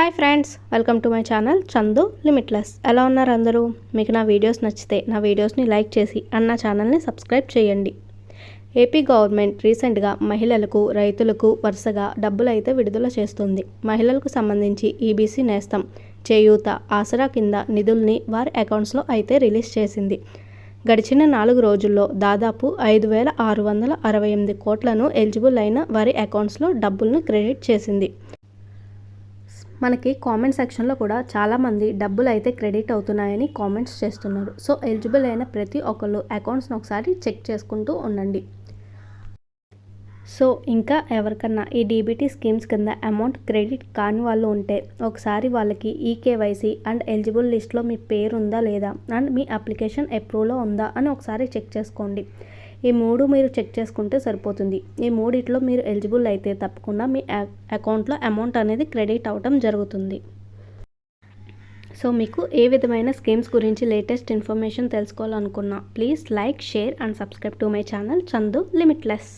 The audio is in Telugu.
Hi friends welcome to my channel Chandu limitless. ఎలా ఉన్నారు అందరూ? మీకు నా వీడియోస్ నచ్చితే నా వీడియోస్ని లైక్ చేసి అండ్ నా ఛానల్ని సబ్స్క్రైబ్ చేయండి. ఏపీ గవర్నమెంట్ రీసెంట్గా మహిళలకు రైతులకు వరుసగా డబ్బులు అయితే విడుదల చేస్తుంది. మహిళలకు సంబంధించి ఈబీసీ నేస్తం చేయూత ఆసరా కింద నిధుల్ని వారి అకౌంట్స్లో అయితే రిలీజ్ చేసింది. గడిచిన నాలుగు రోజుల్లో దాదాపు ఐదు వేల ఆరు వందల అరవై ఎనిమిది కోట్లను ఎలిజిబుల్ అయిన వారి అకౌంట్స్లో డబ్బులను క్రెడిట్ చేసింది. మనకి కామెంట్ సెక్షన్లో కూడా చాలామంది డబ్బులు అయితే క్రెడిట్ అవుతున్నాయని కామెంట్స్ చేస్తున్నారు. సో ఎలిజిబుల్ అయిన ప్రతి ఒక్కళ్ళు అకౌంట్స్ని ఒకసారి చెక్ చేసుకుంటూ ఉండండి. సో ఇంకా ఎవరికన్నా ఈ డీబీటీ స్కీమ్స్ కింద అమౌంట్ క్రెడిట్ కాని వాళ్ళు ఉంటే ఒకసారి వాళ్ళకి ఈకేవైసీ అండ్ ఎలిజిబుల్ లిస్ట్లో మీ పేరు ఉందా లేదా? అండ్ మీ అప్లికేషన్ ఎప్రూవ్లో ఉందా? అని ఒకసారి చెక్ చేసుకోండి. ఈ మూడు మీరు చెక్ చేసుకుంటే సరిపోతుంది. ఈ మూడిట్లో మీరు ఎలిజిబుల్ అయితే తప్పకుండా మీ అకౌంట్లో అమౌంట్ అనేది క్రెడిట్ అవ్వటం జరుగుతుంది. సో మీకు ఏ విధమైన స్కీమ్స్ గురించి latest information తెలుసుకోవాలనుకున్నా please like share and subscribe to my channel Chandu limitless.